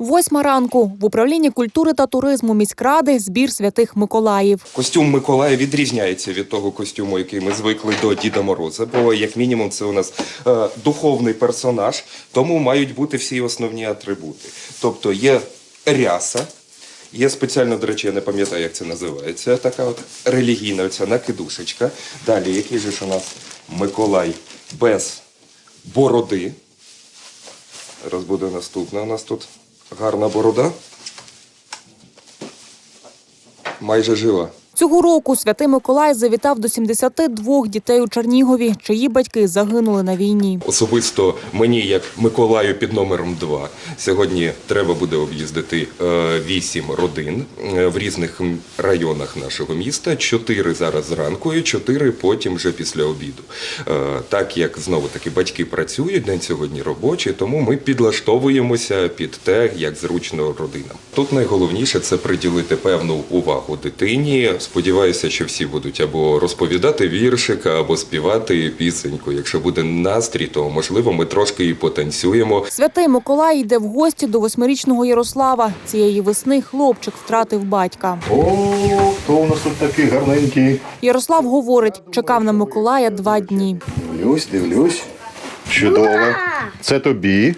Восьма ранку в управлінні культури та туризму міськради збір святих Миколаїв. Костюм Миколая відрізняється від того костюму, який ми звикли до Діда Мороза, бо як мінімум це у нас е, духовний персонаж, тому мають бути всі основні атрибути. Тобто є ряса, є спеціально, до речі, я не пам'ятаю, як це називається, така от релігійна ця накидушечка. Далі, який же ж у нас Миколай без бороди. Зараз буде наступна у нас тут гарна борода. Майже жива. Цього року святий Миколай завітав до 72 дітей у Чернігові, чиї батьки загинули на війні. Особисто мені, як Миколаю під номером 2, сьогодні треба буде об'їздити е, вісім родин е, в різних районах нашого міста. Чотири зараз зранку і чотири потім вже після обіду. Е, Так як знову таки батьки працюють, день сьогодні робочий, тому ми підлаштовуємося під те, як зручно родинам. Тут найголовніше це приділити певну увагу дитині. Сподіваюся, що всі будуть або розповідати віршика, або співати пісеньку. Якщо буде настрій, то можливо ми трошки і потанцюємо. Святий Миколай йде в гості до восьмирічного Ярослава. Цієї весни хлопчик втратив батька. О, хто у нас тут такий гарненький? Ярослав говорить, чекав на Миколая два дні. Дивлюсь, дивлюсь. Чудово. Це тобі.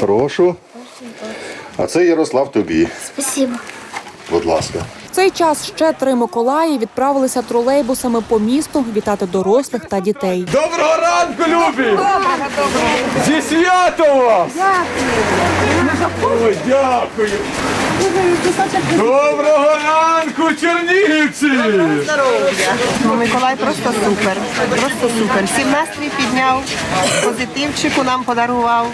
Прошу. А це Ярослав тобі. Спасибо. Будь ласка. В цей час ще три Миколаї відправилися тролейбусами по місту вітати дорослих та дітей. Доброго ранку, любі! Зі святом вас! Ой, дякую! Доброго ранку, чернігівці! Ну, Миколай просто супер. Просто супер. Всім настрій підняв, позитивчику нам подарував.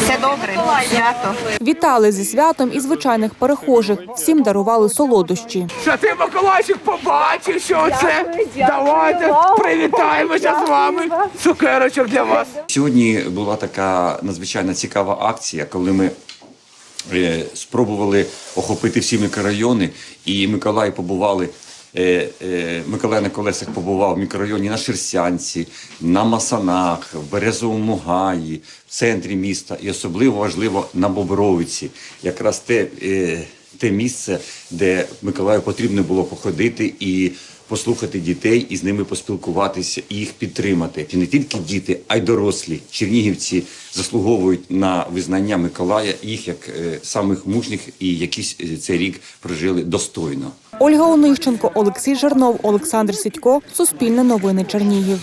Все добре, свято. Вітали зі святом і звичайних перехожих. Всім дарували солодощі. Що ти, Миколайчик, побачив, що це? Давайте привітаємося з вами. Цукерочок для вас. Сьогодні була така надзвичайно цікава акція, коли ми е, спробували охопити всі мікрорайони, і Миколай побували. Е, е, Миколай на колесах побував в мікрорайоні на Шерсянці, на Масанах, в Березовому Гаї, в центрі міста і особливо важливо на Бобровиці. Якраз те, е, те місце, де Миколаю потрібно було походити і послухати дітей і з ними поспілкуватися і їх підтримати. І не тільки діти, а й дорослі чернігівці заслуговують на визнання Миколая, їх як е, самих мужніх і якісь е, цей рік прожили достойно. Ольга Онищенко, Олексій Жернов, Олександр Сідько. Суспільне новини Чернігів.